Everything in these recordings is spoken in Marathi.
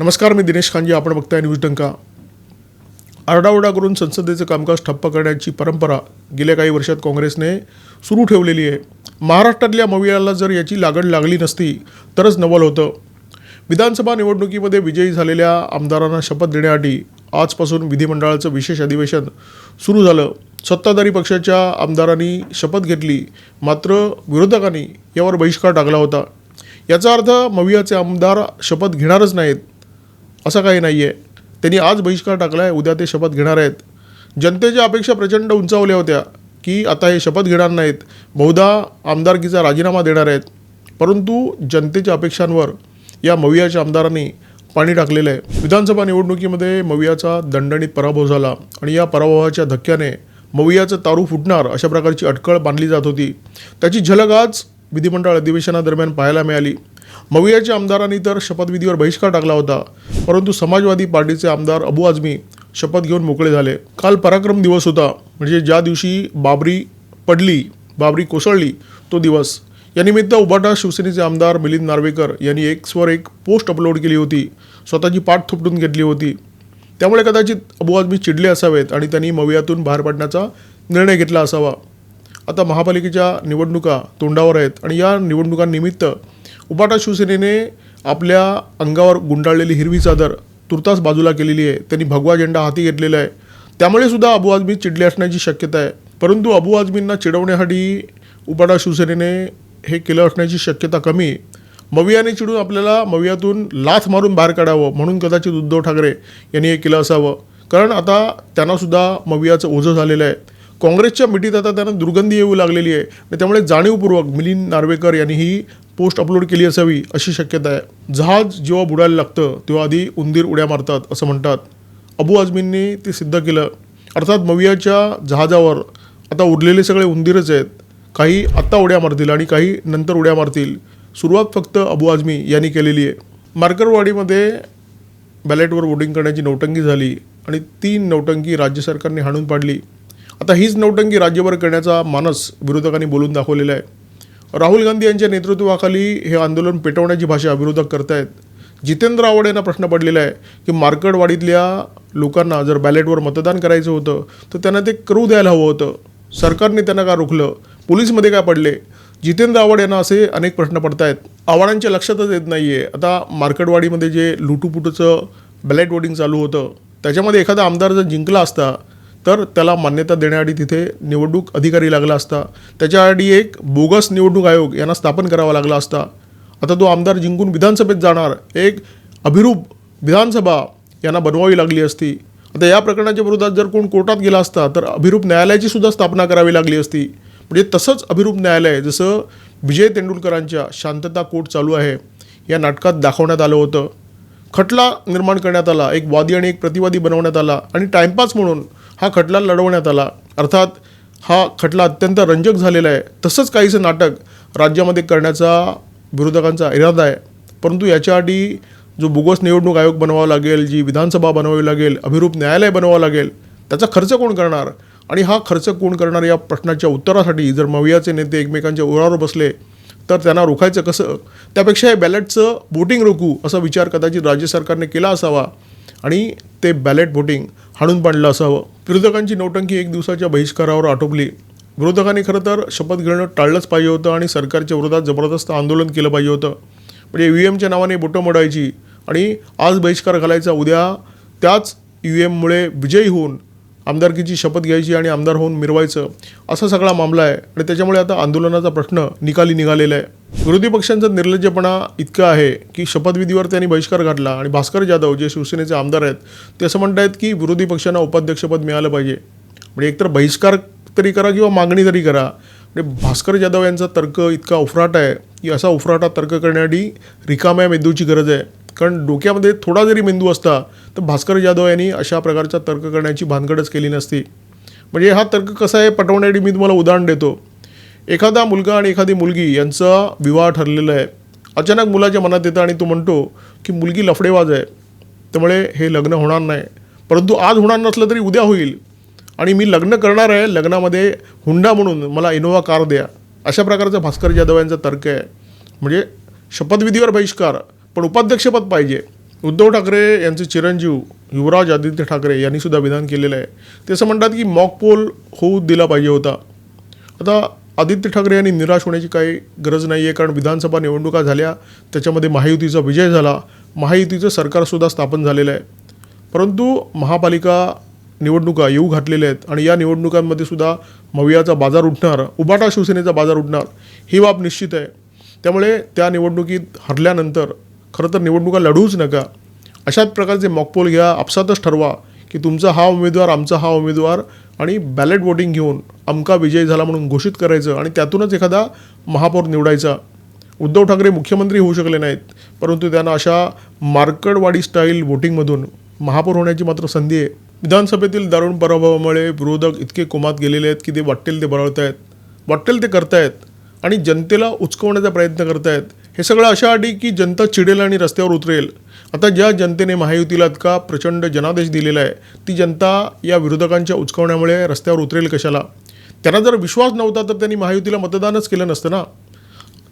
नमस्कार मी दिनेश खानजी आपण बघताय न्यूज डंका. आरडाओरडा करून संसदेचं कामकाज ठप्प करण्याची परंपरा गेल्या काही वर्षात काँग्रेसने सुरू ठेवलेली आहे. महाराष्ट्रातल्या मवियाला जर याची लागण लागली नसती तरच नवल होतं. विधानसभा निवडणुकीमध्ये विजयी झालेल्या आमदारांना शपथ देण्यासाठी आजपासून विधिमंडळाचं विशेष अधिवेशन सुरू झालं. सत्ताधारी पक्षाच्या आमदारांनी शपथ घेतली मात्र विरोधकांनी यावर बहिष्कार टाकला होता. याचा अर्थ मवियाचे आमदार शपथ घेणारच नाहीत. असं काही नाही आहे त्यांनी आज बहिष्कार टाकला आहे उद्या ते शपथ घेणार आहेत. जनतेच्या अपेक्षा प्रचंड उंचावल्या होत्या की आता हे शपथ घेणार नाहीत. बहुधा आमदारकीचा राजीनामा देणार आहेत. परंतु जनतेच्या अपेक्षांवर या मवियाच्या आमदारांनी पाणी टाकलेलं आहे. विधानसभा निवडणुकीमध्ये मवियाचा दणदणीत पराभव झाला आणि या पराभवाच्या धक्क्याने मवियाचं तारू फुटणार अशा प्रकारची अटकळ बांधली जात होती. त्याची झलक आज विधिमंडळ अधिवेशनादरम्यान पाहायला मिळाली. मवियाच्या आमदारांनी तर शपथविधीवर बहिष्कार टाकला होता. परंतु समाजवादी पार्टीचे आमदार अबू आझमी शपथ घेऊन मोकळे झाले. काल पराक्रम दिवस होता. म्हणजे ज्या दिवशी बाबरी पडली बाबरी कोसळली तो दिवस. यानिमित्त उबाटा शिवसेनेचे आमदार मिलिंद नार्वेकर यांनी एक्सवर एक पोस्ट अपलोड केली होती. स्वतःची पाठ थोपटून घेतली होती. त्यामुळे कदाचित अबू आझमी चिडले असावेत आणि त्यांनी मवियातून बाहेर पडण्याचा निर्णय घेतला असावा. आता महापालिकेच्या निवडणुका तोंडावर आहेत आणि या निवडणुकांनिमित्त उपाटा शिवसेनेने आपल्या अंगावर गुंडाळलेली हिरवी चादर तुर्तास बाजूला केलेली आहे. त्यांनी भगवा झेंडा हाती घेतलेला आहे. त्यामुळे सुद्धा अबू आझमी चिडले असण्याची शक्यता आहे. परंतु अबू आझमींना चिडवण्यासाठी उपाटा शिवसेनेने हे केलं असण्याची शक्यता कमी. मवियाने चिडून आपल्याला मवियातून लाथ मारून बाहेर काढावं म्हणून कदाचित उद्धव ठाकरे यांनी हे केलं असावं. कारण आता त्यांनासुद्धा मवियाचं ओझं झालेलं आहे. काँग्रेसच्या मिठीत आता त्यांना दुर्गंधी येऊ लागलेली आहे. आणि त्यामुळे जाणीवपूर्वक मिलिंद नार्वेकर यांनी ही पोस्ट अपलोड केली असावी अशी शक्यता आहे. जहाज जेव्हा बुडायला लागतं तेव्हा आधी उंदीर उड्या मारतात असं म्हणतात. अबू आझमींनी ते सिद्ध केलं. अर्थात मवियाच्या जहाजावर आता उरलेले सगळे उंदीरच आहेत. काही आत्ता उड्या मारतील आणि काही नंतर उड्या मारतील. सुरुवात फक्त अबू आझमी यांनी केलेली आहे. मार्करवाडीमध्ये बॅलेटवर वोटिंग करण्याची नौटंकी झाली आणि तीन नौटंकी राज्य सरकारने हाणून पाडली. आता हीच नौटंकी राज्यभर करण्याचा मानस विरोधकांनी बोलून दाखवलेला आहे. राहुल गांधी यांच्या नेतृत्वाखाली हे आंदोलन पेटवण्याची भाषा विरोधक करतायत. जितेंद्र आव्हाड यांना प्रश्न पडलेला आहे की मार्कडवाडीतल्या लोकांना जर बॅलेटवर मतदान करायचं होतं तर त्यांना ते करू द्यायला हवं होतं. सरकारने त्यांना का रोखलं? पोलीसमध्ये काय पडले? जितेंद्र आव्हाड यांना असे अनेक प्रश्न पडतायत. आव्हाडांच्या लक्षातच येत नाही आहे आता मार्कडवाडीमध्ये जे लुटूपुटूचं बॅलेट वोटिंग चालू होतं त्याच्यामध्ये एखादा आमदार जर जिंकला असता तर त्याला मान्यता देण्यासाठी तिथे निवडणूक अधिकारी लागला असता. त्याच्यासाठी एक बोगस निवडणूक आयोग यांना स्थापन करावा लागला असता. आता तो आमदार जिंकून विधानसभेत जाणार. एक अभिरूप विधानसभा यांना बनवावी लागली असती. आता या प्रकरणाच्या विरोधात जर कोण कोर्टात गेला असता तर अभिरूप न्यायालयाची सुद्धा स्थापना करावी लागली असती. म्हणजे तसंच अभिरूप न्यायालय जसं विजय तेंडुलकरांच्या शांतता कोर्ट चालू आहे या नाटकात दाखवण्यात आलं होतं. खटला निर्माण करण्यात आला एक वादी आणि एक प्रतिवादी बनवण्यात आला आणि टाइमपास म्हणून हा खटला लढवण्यात आला. अर्थात हा खटला अत्यंत रंजक झालेला आहे. तसंच काहीसं नाटक राज्यामध्ये करण्याचा विरोधकांचा इरादा आहे. परंतु याच्याआधी जो बोगस निवडणूक आयोग बनवावा लागेल जी विधानसभा बनवावी लागेल अभिरूप न्यायालय बनवावं लागेल त्याचा खर्च कोण करणार? आणि हा खर्च कोण करणार या प्रश्नाच्या उत्तरासाठी जर मवियाचे नेते एकमेकांच्या उरावर बसले तर त्यांना रोखायचं कसं? त्यापेक्षा हे बॅलेटचं वोटिंग रोखू असा विचार कदाचित राज्य सरकारने केला असावा. आणि ते बॅलेट वोटिंग हाणून पाडलं असावं. विरोधकांची नौटंकी एक दिवसाच्या बहिष्कारावर आटोपली. विरोधकांनी खरं तर शपथ घेणं टाळलंच पाहिजे होतं आणि सरकारच्या विरोधात जबरदस्त आंदोलन केलं पाहिजे होतं. म्हणजे यू एमच्या नावाने बोटं मोडायची आणि आज बहिष्कार घालायचा. उद्या त्याच यू एममुळे विजयी होऊन आमदारकीची शपथ घ्यायची आणि आमदार होऊन मिरवायचं असा सगळा मामला आहे. आणि त्याच्यामुळे आता आंदोलनाचा प्रश्न निकाली निघालेला आहे. विरोधी पक्षांचा निर्लज्जपणा इतका आहे की शपथविधीवर त्यांनी बहिष्कार घातला आणि भास्कर जाधव जे शिवसेनेचे आमदार आहेत ते असं म्हणत आहेत की विरोधी पक्षांना उपाध्यक्षपद मिळालं पाहिजे. म्हणजे एकतर बहिष्कार तरी करा किंवा मागणी तरी करा. म्हणजे भास्कर जाधव यांचा तर्क इतका उफराट आहे की असा उफराटा तर्क करण्यासाठी रिकाम्या मेंदूची गरज आहे. कारण डोक्यामध्ये थोडा जरी मेंदू असता तर भास्कर जाधव यांनी अशा प्रकारचा तर्क करण्याची भानगडच केली नसती. म्हणजे हा तर्क कसा आहे पटवण्यासाठी मी तुम्हाला उदाहरण देतो. एखादा मुलगा आणि एखादी मुलगी यांचा विवाह ठरलेला आहे. अचानक मुलाच्या मनात येतं आणि तो म्हणतो की मुलगी लफडेवाज आहे. त्यामुळे हे लग्न होणार नाही. परंतु आज होणार नसलं तरी उद्या होईल. आणि मी लग्न करणार आहे लग्नामध्ये हुंडा म्हणून मला इनोवा कार द्या. अशा प्रकारचा भास्कर जाधव यांचा तर्क आहे. म्हणजे शपथविधीवर बहिष्कार. पण उपाध्यक्षपद पाहिजे. उद्धव ठाकरे यांचे चिरंजीव युवराज आदित्य ठाकरे यांनी सुद्धा विधान केलेलं आहे. ते असं म्हणतात की मॉक पोल होऊ दिला पाहिजे होता. आता आदित्य ठाकरे यांनी निराश होण्याची काही गरज नाही आहे कारण विधानसभा निवडणुका झाल्या त्याच्यामध्ये महायुतीचा विजय झाला महायुतीचं सरकारसुद्धा स्थापन झालेलं आहे. परंतु महापालिका निवडणुका येऊ घातलेल्या आहेत आणि या निवडणुकांमध्ये सुद्धा मवियाचा बाजार उठणार उबाटा शिवसेनेचा बाजार उठणार ही बाब निश्चित आहे. त्यामुळे त्या निवडणुकीत हरल्यानंतर खरं तर निवडणुका लढवूच नका. अशाच प्रकारचे मॉकपोल घ्या आपसातच ठरवा की तुमचा हा उमेदवार आमचा हा उमेदवार आणि बॅलेट वोटिंग घेऊन अमका विजय झाला म्हणून घोषित करायचं आणि त्यातूनच एखादा महापौर निवडायचा. उद्धव ठाकरे मुख्यमंत्री होऊ शकले नाहीत परंतु त्यांना अशा मार्कडवाडी स्टाईल वोटिंगमधून महापौर होण्याची मात्र संधी आहे. विधानसभेतील दारुण पराभवामुळे विरोधक इतके कोमात गेलेले आहेत की ते वाटेल ते बळवत आहेत वाटेल ते करतायत आणि जनतेला उचकवण्याचा प्रयत्न करतायत. हे सगळं अशा अटी की जनता चिडेल आणि रस्त्यावर उतरेल. आता ज्या जनतेने महायुतीला इतका प्रचंड जनादेश दिलेला आहे ती जनता या विरोधकांच्या उचकवण्यामुळे रस्त्यावर उतरेल कशाला? त्यांना जर विश्वास नव्हता तर त्यांनी महायुतीला मतदानच केलं नसतं ना?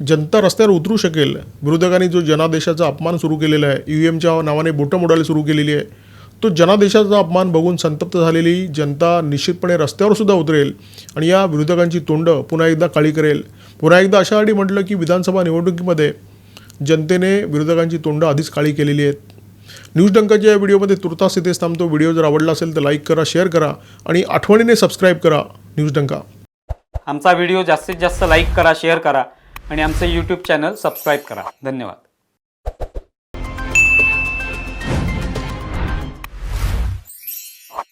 जनता रस्त्यावर उतरू शकेल. विरोधकांनी जो जनादेशाचा अपमान सुरू केलेला आहे यू एमच्या नावाने बोटं मोडायला सुरू केलेली आहे तो जनादेशाचा अपमान बघून संतप्त झालेली जनता निश्चितपणे रस्त्यावर सुद्धा उतरेल आणि या विरोधकांची तोंड पुन्हा एकदा काळी करेल. पुन्हा एकदा अशा म्हटलं की विधानसभा निवडणुकीमध्ये जनतेने विरोधकांची तोंड आधीच काळी केलेली आहेत. न्यूज डंकाच्या या व्हिडिओमध्ये तुर्तास इथेच थांबतो. व्हिडिओ जर आवडला असेल तर लाईक करा शेअर करा आणि आठवणीने सबस्क्राईब करा न्यूज डंका. आमचा व्हिडिओ जास्तीत जास्त लाईक करा शेअर करा आणि आमचं यूट्यूब चॅनल सबस्क्राईब करा. धन्यवाद.